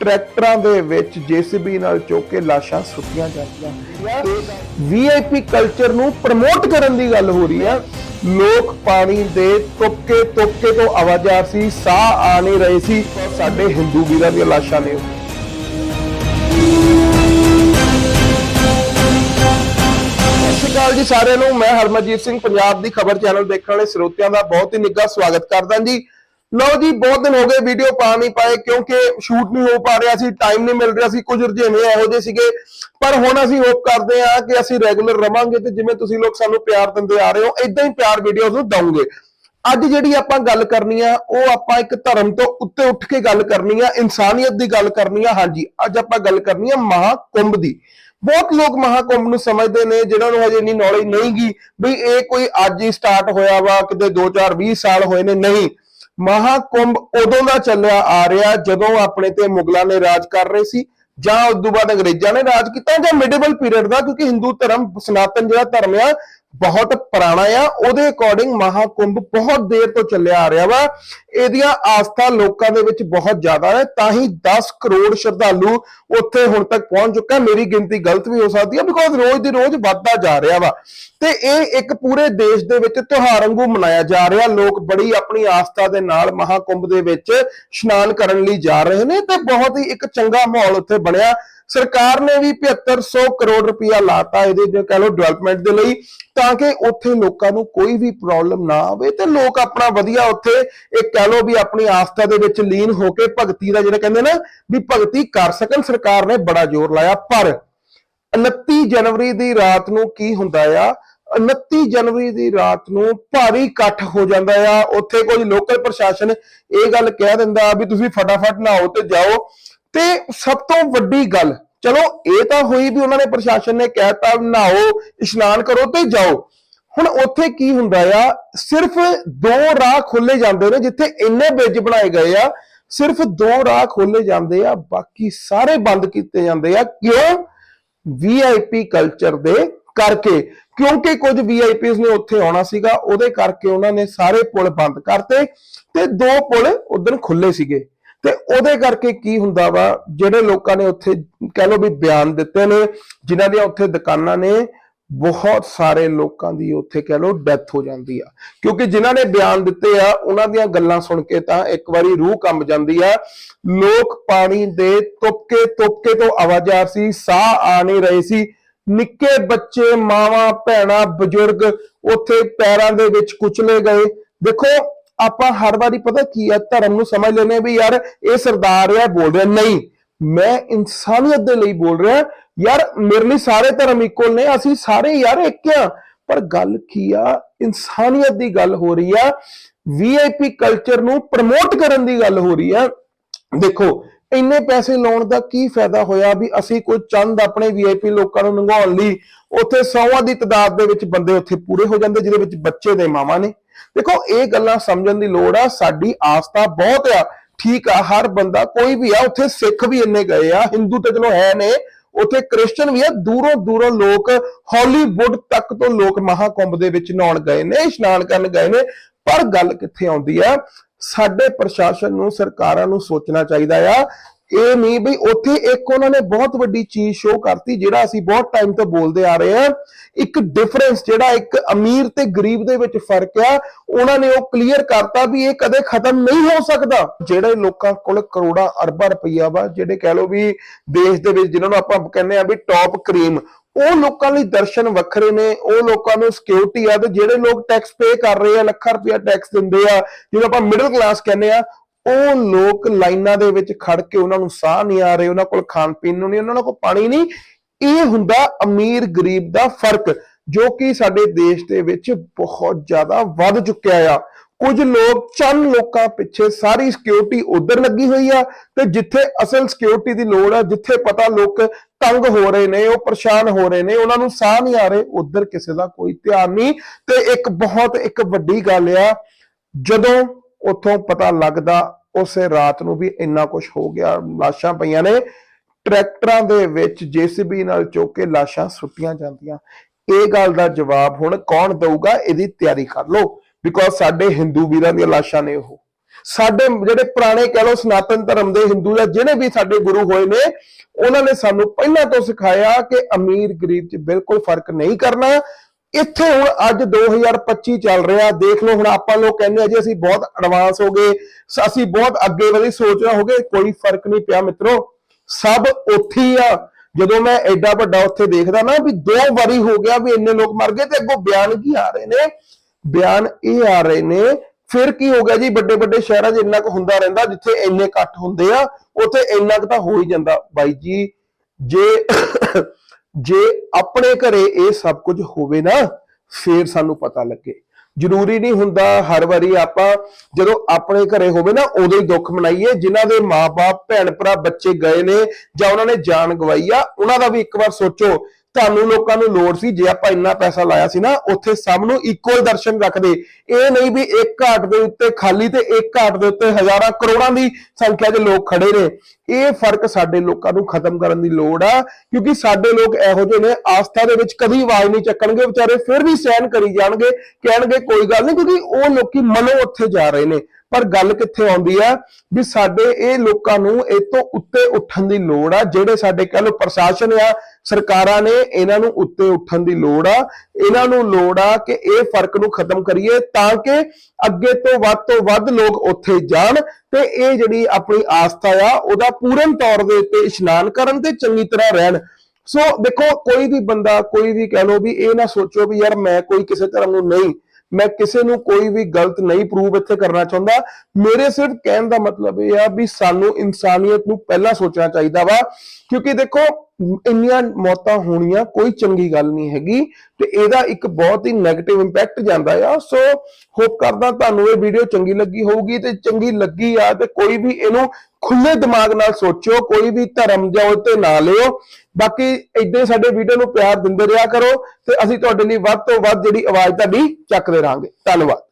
ਟਰੈਕਟਰਾਂ ਦੇ ਵਿੱਚ ਜੀਸੀਬੀ ਨਾਲ ਚੁੱਕ ਕੇ ਲਾਸ਼ਾਂ ਸੁੱਟੀਆਂ ਜਾਂਦੀਆਂ ਵੀਆਈਪੀ ਕਲਚਰ ਨੂੰ ਪ੍ਰਮੋਟ ਕਰਨ ਦੀ ਗੱਲ ਹੋ ਰਹੀ ਹੈ। ਲੋਕ ਪਾਣੀ ਦੇ ਤੁਪਕੇ ਤੁਪਕੇ ਤੋਂ ਆਵਾਜ਼ਾਰ ਸੀ, ਸਾਹ ਆ ਨਹੀਂ ਰਹੇ ਸੀ ਸਾਡੇ ਹਿੰਦੂ ਵੀਰਾਂ ਦੀਆਂ ਲਾਸ਼ਾਂ ਨੇ। ਉਹ। ਸਤਿ ਸ਼੍ਰੀ ਅਕਾਲ ਜੀ ਸਾਰਿਆਂ ਨੂੰ। ਮੈਂ ਹਰਮਨਜੀਤ ਸਿੰਘ, ਪੰਜਾਬ ਦੀ ਖਬਰ ਚੈਨਲ ਦੇਖਣ ਵਾਲੇ ਸਰੋਤਿਆਂ ਦਾ ਬਹੁਤ ਹੀ ਨਿੱਘਾ ਸਵਾਗਤ ਕਰਦਾ ਜੀ। ਲਓ ਜੀ, ਬਹੁਤ ਦਿਨ ਹੋ ਗਏ ਵੀਡੀਓ ਪਾ ਨਹੀਂ ਪਾਏ ਕਿਉਂਕਿ ਸ਼ੂਟ ਨਹੀਂ ਹੋ ਪਾ ਰਿਹਾ ਸੀ ਟਾਈਮ ਨਹੀਂ ਮਿਲ ਰਿਹਾ ਸੀ, ਕੁਝ ਰੁਝੇਵੇਂ ਇਹੋ ਜਿਹੇ ਸੀਗੇ। ਪਰ ਹੁਣ ਅਸੀਂ ਹੋਪ ਕਰਦੇ ਹਾਂ ਕਿ ਅਸੀਂ ਰੈਗੂਲਰ ਰਵਾਂਗੇ ਤੇ ਜਿਵੇਂ ਤੁਸੀਂ ਲੋਕ ਸਾਨੂੰ ਪਿਆਰ ਦਿੰਦੇ ਆ ਰਹੇ ਹੋ ਇਦਾਂ ਹੀ ਪਿਆਰ ਵੀਡੀਓਜ਼ ਨੂੰ ਦਵਾਂਗੇ ਅੱਜ ਜਿਹੜੀ ਆਪਾਂ ਗੱਲ ਕਰਨੀ ਆ, ਉਹ ਆਪਾਂ ਇੱਕ ਧਰਮ ਤੋਂ ਉੱਤੇ ਉੱਠ ਕੇ ਗੱਲ ਕਰਨੀ ਆ, ਇਨਸਾਨੀਅਤ ਦੀ ਗੱਲ ਕਰਨੀ ਆ। ਹਾਂਜੀ, ਅੱਜ ਆਪਾਂ ਗੱਲ ਕਰਨੀ ਆ ਮਹਾਕੁੰਭ ਦੀ। ਬਹੁਤ ਲੋਕ ਮਹਾਕੁੰਭ ਨੂੰ ਸਮਝਦੇ ਨੇ, ਜਿਨ੍ਹਾਂ ਨੂੰ ਹਜੇ ਇੰਨੀ ਨੌਲੇਜ ਨਹੀਂ ਨਹੀਂਗੀ ਵੀ ਇਹ ਕੋਈ ਅੱਜ ਹੀ ਸਟਾਰਟ ਹੋਇਆ ਵਾ, ਕਿਤੇ 2 4 20 ਸਾਲ ਹੋਏ ਨੇ, ਨਹੀਂ। ਮਹਾਕੁੰਭ ਉਦੋਂ ਦਾ ਚੱਲਿਆ ਆ ਰਿਹਾ ਜਦੋਂ ਆਪਣੇ ਤੇ ਮੁਗਲਾਂ ਨੇ ਰਾਜ ਕਰ ਰਹੇ ਸੀ ਜਾਂ ਉਸ ਤੋਂ ਬਾਅਦ ਅੰਗਰੇਜ਼ਾਂ ਨੇ ਰਾਜ ਕੀਤਾ ਜਾਂ ਮਿਡੀਵਲ ਪੀਰੀਅਡ ਦਾ, ਕਿਉਂਕਿ ਹਿੰਦੂ ਧਰਮ, ਸਨਾਤਨ ਜਿਹੜਾ ਧਰਮ ਆ ਬਹੁਤ ਪੁਰਾਣਾ ਆ, ਉਹਦੇ ਅਕੋਰਡਿੰਗ ਮਹਾਕੁੰਭ ਬਹੁਤ ਦੇਰ ਤੋਂ ਚੱਲਿਆ ਆ ਰਿਹਾ ਵਾ। ਇਹਦੀਆਂ ਆਸਥਾ ਲੋਕਾਂ ਦੇ ਵਿੱਚ ਬਹੁਤ ਜ਼ਿਆਦਾ ਹੈ ਤਾਂ ਹੀ 10 ਕਰੋੜ ਸ਼ਰਧਾਲੂ ਉੱਥੇ ਹੁਣ ਤੱਕ ਪਹੁੰਚ ਚੁੱਕਾ ਮੇਰੀ ਗਿਣਤੀ ਗਲਤ ਵੀ ਹੋ ਸਕਦੀ ਹੈ ਬਿਕੋਜ਼ ਰੋਜ਼ ਦੀ ਰੋਜ਼ ਵੱਧਦਾ ਜਾ ਰਿਹਾ ਵਾ। ਤੇ ਇਹ ਇੱਕ ਪੂਰੇ ਦੇਸ਼ ਦੇ ਵਿੱਚ ਤਿਉਹਾਰ ਵਾਂਗੂ ਮਨਾਇਆ ਜਾ ਰਿਹਾ। ਲੋਕ ਬੜੀ ਆਪਣੀ ਆਸਥਾ ਦੇ ਨਾਲ ਮਹਾਕੁੰਭ ਦੇ ਵਿੱਚ ਇਸ਼ਨਾਨ ਕਰਨ ਲਈ ਜਾ ਰਹੇ ਨੇ ਤੇ ਬਹੁਤ ਹੀ ਇੱਕ ਚੰਗਾ ਮਾਹੌਲ ਉੱਥੇ ਬਣਿਆ। ਸਰਕਾਰ ਨੇ ਵੀ 7500 ਕਰੋੜ ਰੁਪਇਆ ਲਾਤਾ ਇਹਦੇ ਜੋ ਕਹ ਲੋ ਡਿਵੈਲਪਮੈਂਟ ਦੇ ਲਈ, ਤਾਂ ਕਿ ਉੱਥੇ ਲੋਕਾਂ ਨੂੰ ਕੋਈ ਵੀ ਪ੍ਰੋਬਲਮ ਨਾ ਆਵੇ ਤੇ ਲੋਕ ਆਪਣਾ ਵਧੀਆ ਉੱਥੇ ਇੱਕ ਕਹ ਲੋ ਵੀ ਆਪਣੀ ਆਸਥਾ ਦੇ ਵਿੱਚ ਲੀਨ ਹੋ ਕੇ ਭਗਤੀ ਦਾ ਜਿਹੜਾ ਕਹਿੰਦੇ ਨਾ ਵੀ ਭਗਤੀ ਕਰ ਸਕਣ, ਸਰਕਾਰ ਨੇ ਬੜਾ ਜ਼ੋਰ ਲਾਇਆ। ਪਰ 29 ਜਨਵਰੀ ਦੀ ਰਾਤ ਨੂੰ ਕੀ ਹੁੰਦਾ ਆ? 29 ਜਨਵਰੀ ਦੀ ਰਾਤ ਨੂੰ ਭਾਰੀ ਇਕੱਠ ਹੋ ਜਾਂਦਾ ਆ। ਉੱਥੇ ਕੋਈ ਲੋਕਲ ਪ੍ਰਸ਼ਾਸਨ ਇਹ ਗੱਲ ਕਹਿ ਦਿੰਦਾ ਵੀ ਤੁਸੀਂ ਫਟਾਫਟ ਨਹਾਓ ਤੇ ਜਾਓ। ਤੇ ਸਭ ਤੋਂ ਵੱਡੀ ਗੱਲ, ਚਲੋ ਇਹ ਤਾਂ ਹੋਈ ਵੀ ਉਹਨਾਂ ਨੇ ਪ੍ਰਸ਼ਾਸਨ ਨੇ ਕਹਿਤਾ ਨਹਾਓ, ਇਸ਼ਨਾਨ ਕਰੋ ਤੇ ਜਾਓ। ਹੁਣ ਉੱਥੇ ਕੀ ਹੁੰਦਾ ਆ, ਸਿਰਫ ਦੋ ਰਾਹ ਖੋਲੇ ਜਾਂਦੇ ਨੇ ਜਿੱਥੇ ਇੰਨੇ ਬ੍ਰਿਜ ਬਣਾਏ ਗਏ ਆ, ਸਿਰਫ ਦੋ ਰਾਹ ਖੋਲੇ ਜਾਂਦੇ ਆ, ਬਾਕੀ ਸਾਰੇ ਬੰਦ ਕੀਤੇ ਜਾਂਦੇ ਆ। ਕਿਉਂ? ਵੀਆਈਪੀ ਕਲਚਰ ਦੇ ਕਰਕੇ, ਕਿਉਂਕਿ ਕੁਝ ਵੀਆਈਪੀਸ ਨੇ ਉੱਥੇ ਆਉਣਾ ਸੀਗਾ, ਉਹਦੇ ਕਰਕੇ ਉਹਨਾਂ ਨੇ ਸਾਰੇ ਪੁਲ ਬੰਦ ਕਰਤੇ ਤੇ ਦੋ ਪੁਲ ਉਦੋਂ ਖੁੱਲੇ ਸੀਗੇ। ਤੇ ਉਹਦੇ ਕਰਕੇ ਕੀ ਹੁੰਦਾ ਵਾ, ਜਿਹੜੇ ਲੋਕਾਂ ਨੇ ਉੱਥੇ ਕਹਿ ਲਓ ਵੀ ਬਿਆਨ ਦਿੱਤੇ ਨੇ, ਜਿਨ੍ਹਾਂ ਦੀਆਂ ਉੱਥੇ ਦੁਕਾਨਾਂ ਨੇ, ਬਹੁਤ ਸਾਰੇ ਲੋਕਾਂ ਦੀ ਉੱਥੇ ਕਹਿ ਲਓ ਡੈਥ ਹੋ ਜਾਂਦੀ ਆ। ਕਿਉਂਕਿ ਜਿਨ੍ਹਾਂ ਨੇ ਬਿਆਨ ਦਿੱਤੇ ਆ, ਉਹਨਾਂ ਦੀਆਂ ਗੱਲਾਂ ਸੁਣ ਕੇ ਤਾਂ ਇੱਕ ਵਾਰੀ ਰੂਹ ਕੰਬ ਜਾਂਦੀ ਆ। ਲੋਕ ਪਾਣੀ ਦੇ ਤੁਪਕੇ ਤੁਪਕੇ ਤੋਂ ਆਵਾਜ਼ਾਰ ਸੀ, ਸਾਹ ਆ ਨਹੀਂ ਰਹੇ ਸੀ। ਨਿੱਕੇ ਬੱਚੇ, ਮਾਵਾਂ, ਭੈਣਾਂ, ਬਜ਼ੁਰਗ ਉੱਥੇ ਪੈਰਾਂ ਦੇ ਵਿੱਚ ਕੁਚਲੇ ਗਏ। ਦੇਖੋ ਆਪਾਂ ਹਰ ਵਾਰੀ ਪਤਾ ਕੀ ਆ, ਧਰਮ ਨੂੰ ਸਮਝ ਲੈਨੇ ਆ ਵੀ ਯਾਰ ਇਹ ਸਰਦਾਰ ਆ ਬੋਲ ਰਿਹਾ। ਨਹੀਂ, ਮੈਂ ਇਨਸਾਨੀਅਤ ਦੇ ਲਈ ਬੋਲ ਰਿਹਾ। ਯਾਰ, ਮੇਰੇ ਲਈ ਸਾਰੇ ਧਰਮ ਇਕੁਅਲ ਨੇ, ਅਸੀਂ ਸਾਰੇ ਯਾਰ ਇੱਕ ਆ। ਪਰ ਗੱਲ ਕੀ ਆ, ਇਨਸਾਨੀਅਤ ਦੀ ਗੱਲ ਹੋ ਰਹੀ ਆ। ਵੀਆਈਪੀ ਕਲਚਰ ਨੂੰ ਪ੍ਰਮੋਟ ਕਰਨ ਦੀ ਗੱਲ ਹੋ ਰਹੀ ਆ। ਦੇਖੋ, ਇੰਨੇ ਪੈਸੇ ਲਾਉਣ ਦਾ ਕੀ ਫਾਇਦਾ ਹੋਇਆ ਵੀ ਅਸੀਂ ਕੋਈ ਚੰਦ ਆਪਣੇ ਵੀਆਈਪੀ ਲੋਕਾਂ ਨੂੰ ਨੰਗਾਉਣ ਲਈ, ਉੱਥੇ ਸੌਵਾਂ ਦੀ ਤਦਾਦ ਦੇ ਵਿੱਚ ਬੰਦੇ ਉੱਥੇ ਪੂਰੇ ਹੋ ਜਾਂਦੇ, ਜਿਹਦੇ ਵਿੱਚ ਬੱਚੇ ਦੇ ਮਾਵਾਂ ਨੇ। ਦੇਖੋ, ਇਹ ਗੱਲਾਂ ਸਮਝਣ ਦੀ ਲੋੜ ਆ, ਸਾਡੀ ਆਸਥਾ ਬਹੁਤ ਆ। ਠੀਕ ਆ, ਹਰ ਬੰਦਾ ਕੋਈ ਵੀ ਆ, ਉੱਥੇ ਸਿੱਖ ਵੀ ਇੰਨੇ ਗਏ ਆ ਹਿੰਦੂ ਤੇ ਚਲੋ ਹੈ ਨੇ, ਉੱਥੇ ਕ੍ਰਿਸਚੀਅਨ ਵੀ ਆ, ਦੂਰੋਂ ਦੂਰੋਂ ਲੋਕ ਹਾਲੀਵੁੱਡ ਤੱਕ ਤੋਂ ਲੋਕ ਮਹਾਕੁੰਭ ਦੇ ਵਿੱਚ ਨਹਾਉਣ ਗਏ ਨੇ, ਇਸ਼ਨਾਨ ਕਰਨ ਗਏ ਨੇ। ਪਰ ਗੱਲ ਕਿੱਥੇ ਆਉਂਦੀ ਆ, ਸਾਡੇ ਪ੍ਰਸ਼ਾਸਨ ਨੂੰ, ਸਰਕਾਰਾਂ ਨੂੰ ਸੋਚਣਾ ਚਾਹੀਦਾ ਆ ਇਹ ਨਹੀਂ ਬਈ ਉੱਥੇ ਇੱਕ ਉਹਨਾਂ ਨੇ ਬਹੁਤ ਵੱਡੀ ਚੀਜ਼ ਸ਼ੋਅ ਕਰਤੀ, ਜਿਹੜਾ ਅਸੀਂ ਬਹੁਤ ਟਾਈਮ ਤੋਂ ਬੋਲਦੇ ਆ ਰਹੇ ਆ ਇੱਕ ਡਿਫਰੈਂਸ ਜਿਹੜਾ ਇੱਕ ਅਮੀਰ ਤੇ ਗਰੀਬ ਦੇ ਵਿੱਚ ਫ਼ਰਕ ਆ, ਉਹਨਾਂ ਨੇ ਉਹ ਕਲੀਅਰ ਕਰਤਾ ਵੀ ਇਹ ਕਦੇ ਖਤਮ ਨਹੀਂ ਹੋ ਸਕਦਾ। ਜਿਹੜੇ ਲੋਕਾਂ ਕੋਲ ਕਰੋੜਾਂ ਅਰਬਾਂ ਰੁਪਈਆ ਵਾ, ਜਿਹੜੇ ਕਹਿ ਲਓ ਵੀ ਦੇਸ਼ ਦੇ ਵਿੱਚ ਜਿਨ੍ਹਾਂ ਨੂੰ ਆਪਾਂ ਕਹਿੰਦੇ ਆ ਵੀ ਟੌਪ ਕਰੀਮ ਉਹ ਲੋਕਾਂ ਲਈ ਦਰਸ਼ਨ ਵੱਖਰੇ ਨੇ, ਉਹ ਲੋਕਾਂ ਨੂੰ ਸਿਕਿਉਰਿਟੀ ਆ, ਤੇ ਜਿਹੜੇ ਲੋਕ ਟੈਕਸ ਪੇ ਕਰ ਰਹੇ ਆ, ਲੱਖਾਂ ਰੁਪਇਆ ਟੈਕਸ ਦਿੰਦੇ ਆ, ਜਿਹਨੂੰ ਆਪਾਂ ਮਿਡਲ ਕਲਾਸ ਕਹਿੰਦੇ ਆ ਉਹ ਲੋਕ ਲਾਈਨਾਂ ਦੇ ਵਿੱਚ ਖੜ ਕੇ ਉਹਨਾਂ ਨੂੰ ਸਾਹ ਨਹੀਂ ਆ ਰਹੇ, ਉਹਨਾਂ ਕੋਲ ਖਾਣ ਪੀਣ ਨੂੰ ਨਹੀਂ, ਉਹਨਾਂ ਕੋਲ ਪਾਣੀ ਨਹੀਂ। ਇਹ ਹੁੰਦਾ ਅਮੀਰ ਗਰੀਬ ਦਾ ਫ਼ਰਕ, ਜੋ ਕਿ ਸਾਡੇ ਦੇਸ਼ ਦੇ ਵਿੱਚ ਬਹੁਤ ਜ਼ਿਆਦਾ ਵੱਧ ਚੁੱਕਿਆ ਆ। ਕੁਝ ਲੋਕ ਚੰਦ ਲੋਕਾਂ ਪਿੱਛੇ ਸਾਰੀ ਸਿਕਿਉਰਿਟੀ ਉਧਰ ਲੱਗੀ ਹੋਈ ਆ ਤੇ ਜਿੱਥੇ ਅਸਲ ਸਿਕਿਉਰਿਟੀ ਦੀ ਲੋੜ ਆ, ਜਿੱਥੇ ਪਤਾ ਲੋਕ ਤੰਗ ਹੋ ਰਹੇ ਨੇ, ਉਹ ਪਰੇਸ਼ਾਨ ਹੋ ਰਹੇ ਨੇ, ਉਹਨਾਂ ਨੂੰ ਸਾਹ ਨਹੀਂ ਆ ਰਹੇ, ਉਧਰ ਕਿਸੇ ਦਾ ਕੋਈ ਧਿਆਨ ਨਹੀਂ। ਤੇ ਇੱਕ ਬਹੁਤ ਇੱਕ ਵੱਡੀ ਗੱਲ ਆ, ਜਦੋਂ ਉੱਥੋਂ ਪਤਾ ਲੱਗਦਾ ਉਸੇ ਰਾਤ ਨੂੰ ਵੀ ਇੰਨਾ ਕੁਝ ਹੋ ਗਿਆ, ਲਾਸ਼ਾਂ ਪਈਆਂ ਨੇ। ਟਰੈਕਟਰਾਂ ਦੇ ਵਿੱਚ ਜੀਸੀਬੀ ਨਾਲ ਚੁੱਕ ਕੇ ਲਾਸ਼ਾਂ ਸੁੱਟੀਆਂ ਜਾਂਦੀਆਂ। ਇਹ ਗੱਲ ਦਾ ਜਵਾਬ ਹੁਣ ਕੌਣ ਦਊਗਾ? ਇਹਦੀ ਤਿਆਰੀ ਕਰ ਲਓ। ਬਿਕੋਜ਼ ਸਾਡੇ ਹਿੰਦੂ ਵੀਰਾਂ ਦੀਆਂ ਲਾਸ਼ਾਂ ਨੇ ਉਹ। ਸਾਡੇ ਜਿਹੜੇ ਪੁਰਾਣੇ ਕਹਿ ਲਓ ਸਨਾਤਨ ਧਰਮ ਦੇ ਹਿੰਦੂ ਜਾਂ ਜਿਹੜੇ ਵੀ ਸਾਡੇ ਗੁਰੂ ਹੋਏ ਨੇ, ਉਹਨਾਂ ਨੇ ਸਾਨੂੰ ਪਹਿਲਾਂ ਤੋਂ ਸਿਖਾਇਆ ਕਿ ਅਮੀਰ ਗਰੀਬ 'ਚ ਬਿਲਕੁਲ ਫ਼ਰਕ ਨਹੀਂ ਕਰਨਾ। ਇੱਥੇ ਹੁਣ ਅੱਜ 2025 ਚੱਲ ਰਿਹਾ। ਦੇਖ ਲਓ, ਹੁਣ ਆਪਾਂ ਲੋਕ ਕਹਿੰਦੇ ਆ ਜੀ, ਅਸੀਂ ਬਹੁਤ ਐਡਵਾਂਸ ਹੋ ਗਏ। ਅਸੀਂ ਬਹੁਤ ਅੱਗੇ ਵਧੀ ਸੋਚ ਰਹੇ ਹੋਗੇ। ਕੋਈ ਫ਼ਰਕ ਨਹੀਂ ਪਿਆ ਮਿੱਤਰੋ। ਸਭ ਉੱਥੇ ਆ। ਜਦੋਂ ਮੈਂ ਐਡਾ ਵੱਡਾ ਉੱਥੇ ਦੇਖਦਾ ਨਾ ਵੀ ਦੋ ਵਾਰੀ ਹੋ ਗਿਆ ਵੀ ਇੰਨੇ ਲੋਕ ਮਰ ਗਏ ਤੇ ਅੱਗੋਂ ਬਿਆਨ ਕੀ ਆ ਰਹੇ ਨੇ? ਬਿਆਨ ਇਹ ਆ ਰਹੇ ਨੇ, ਫਿਰ ਕੀ ਹੋ ਗਿਆ ਜੀ? ਵੱਡੇ ਵੱਡੇ ਸ਼ਹਿਰਾਂ 'ਚ ਇੰਨਾ ਕੁ ਹੁੰਦਾ ਰਹਿੰਦਾ ਜਿੱਥੇ ਇੰਨੇ ਇਕੱਠ ਹੁੰਦੇ ਆ, ਉੱਥੇ ਇੰਨਾ ਕੁ ਤਾਂ ਹੋ ਹੀ ਜਾਂਦਾ। ਬਾਈ ਜੀ, ਜੇ ਜੇ ਆਪਣੇ ਘਰੇ ਇਹ ਸਭ ਕੁਝ ਹੋਵੇ ਨਾ, ਫੇਰ ਸਾਨੂੰ ਪਤਾ ਲੱਗੇ। ਜ਼ਰੂਰੀ ਨਹੀਂ ਹੁੰਦਾ ਹਰ ਵਾਰੀ ਆਪਾਂ ਜਦੋਂ ਆਪਣੇ ਘਰੇ ਹੋਵੇ ਨਾ, ਉਦੋਂ ਹੀ ਦੁੱਖ ਮਨਾਈਏ। ਜਿਨ੍ਹਾਂ ਦੇ ਮਾਪੇ ਭੈਣ ਭਰਾ ਬੱਚੇ ਗਏ ਨੇ ਜਾਂ ਉਹਨਾਂ ਨੇ ਜਾਨ ਗਵਾਈ ਆ, ਉਹਨਾਂ ਦਾ ਵੀ ਇੱਕ ਵਾਰ ਸੋਚੋ। ਤੁਹਾਨੂੰ ਲੋਕਾਂ ਨੂੰ ਲੋੜ ਸੀ, ਜੇ ਆਪਾਂ ਇੰਨਾ ਪੈਸਾ ਲਾਇਆ ਸੀ ਨਾ, ਉੱਥੇ ਸਭ ਨੂੰ ਇਕੁਅਲ ਦਰਸ਼ਨ ਰੱਖਦੇ। ਇਹ ਨਹੀਂ ਵੀ ਇੱਕ ਘਾਟ ਦੇ ਉੱਤੇ ਖਾਲੀ ਤੇ ਇੱਕ ਘਾਟ ਦੇ ਉੱਤੇ ਹਜ਼ਾਰਾਂ ਕਰੋੜਾਂ ਦੀ ਸੰਖਿਆ 'ਚ ਲੋਕ ਖੜੇ ਨੇ। ਇਹ ਫ਼ਰਕ ਸਾਡੇ ਲੋਕਾਂ ਨੂੰ ਖਤਮ ਕਰਨ ਦੀ ਲੋੜ ਆ, ਕਿਉਂਕਿ ਸਾਡੇ ਲੋਕ ਇਹੋ ਜਿਹੇ ਨੇ, ਆਸਥਾ ਦੇ ਵਿੱਚ ਕਦੀ ਆਵਾਜ਼ ਨਹੀਂ ਚੱਕਣਗੇ, ਵਿਚਾਰੇ ਫਿਰ ਵੀ ਸਹਿਨ ਕਰੀ ਜਾਣਗੇ, ਕਹਿਣਗੇ ਕੋਈ ਗੱਲ ਨਹੀਂ, ਕਿਉਂਕਿ ਉਹ ਲੋਕੀ ਮਨੋਂ ਉੱਥੇ ਜਾ ਰਹੇ ਨੇ। ਪਰ ਗੱਲ ਕਿੱਥੇ ਆਉਂਦੀ ਆ? ਵੀ ਸਾਡੇ ਇਹ ਲੋਕਾਂ ਨੂੰ ਇਹ ਤੋਂ ਉੱਤੇ ਉੱਠਣ ਦੀ ਲੋੜ ਆ, ਜਿਹੜੇ ਸਾਡੇ ਕਹ ਲਓ ਪ੍ਰਸ਼ਾਸਨ ਆ, ਸਰਕਾਰਾਂ ਨੇ ਇਹਨਾਂ ਨੂੰ ਉੱਤੇ ਉੱਠਣ ਦੀ ਲੋੜ ਆ। ਇਹਨਾਂ ਨੂੰ ਲੋੜ ਆ ਕਿ ਇਹ ਫ਼ਰਕ ਨੂੰ ਖਤਮ ਕਰੀਏ ਤਾਂ ਕਿ ਅੱਗੇ ਤੋਂ ਵੱਧ ਤੋਂ ਵੱਧ ਲੋਕ ਉੱਥੇ ਜਾਣ ਤੇ ਇਹ ਜਿਹੜੀ ਆਪਣੀ ਆਸਥਾ ਆ, ਉਹਦਾ ਪੂਰਨ ਤੌਰ ਦੇ ਉੱਤੇ ਇਸ਼ਨਾਨ ਕਰਨ ਤੇ ਚੰਗੀ ਤਰ੍ਹਾਂ ਰਹਿਣ। ਸੋ ਦੇਖੋ, ਕੋਈ ਵੀ ਬੰਦਾ, ਕੋਈ ਵੀ ਕਹਿ ਲਓ ਵੀ ਇਹ ਨਾ ਸੋਚੋ ਵੀ ਯਾਰ ਮੈਂ ਕੋਈ ਕਿਸੇ ਧਰਮ ਨੂੰ ਨਹੀਂ, ਮੈਂ ਕਿਸੇ ਨੂੰ ਕੋਈ ਵੀ ਗਲਤ ਨਹੀਂ ਪ੍ਰੂਵ ਇੱਥੇ ਕਰਨਾ ਚਾਹੁੰਦਾ। ਮੇਰੇ ਸਿਰਫ ਕਹਿਣ ਦਾ ਮਤਲਬ ਇਹ ਆ ਵੀ ਸਾਨੂੰ ਇਨਸਾਨੀਅਤ ਨੂੰ ਪਹਿਲਾਂ ਸੋਚਣਾ ਚਾਹੀਦਾ ਵਾ, ਕਿਉਂਕਿ ਦੇਖੋ, ਇੰਨੀਆਂ ਮੌਤਾਂ ਹੋਣੀਆਂ ਕੋਈ ਚੰਗੀ ਗੱਲ ਨਹੀਂ ਹੈਗੀ ਤੇ ਇਹਦਾ ਇੱਕ ਬਹੁਤ ਹੀ 네ਗੇਟਿਵ ਇੰਪੈਕਟ ਜਾਂਦਾ ਆ। ਸੋ ਹੋਪ ਕਰਦਾ ਤੁਹਾਨੂੰ ਇਹ ਵੀਡੀਓ ਚੰਗੀ ਲੱਗੀ ਹੋਊਗੀ ਤੇ ਚੰਗੀ ਲੱਗੀ ਆ ਤੇ ਕੋਈ ਵੀ ਇਹਨੂੰ ਖੁੱਲੇ ਦਿਮਾਗ ਨਾਲ ਸੋਚਿਓ, ਕੋਈ ਵੀ ਧਰਮ ਜਾਂ ਉਹ ਤੇ ਨਾ ਲਿਓ। ਬਾਕੀ ਇਦਾਂ ਸਾਡੇ ਵੀਡੀਓ ਨੂੰ ਪਿਆਰ ਦਿੰਦੇ ਰਿਹਾ ਕਰੋ ਤੇ ਅਸੀਂ ਤੁਹਾਡੇ ਲਈ ਵੱਧ ਤੋਂ ਵੱਧ ਜਿਹੜੀ ਆਵਾਜ਼ ਤੁਹਾਡੀ ਚੱਕਦੇ ਰਹਾਂਗੇ। ਧੰਨਵਾਦ।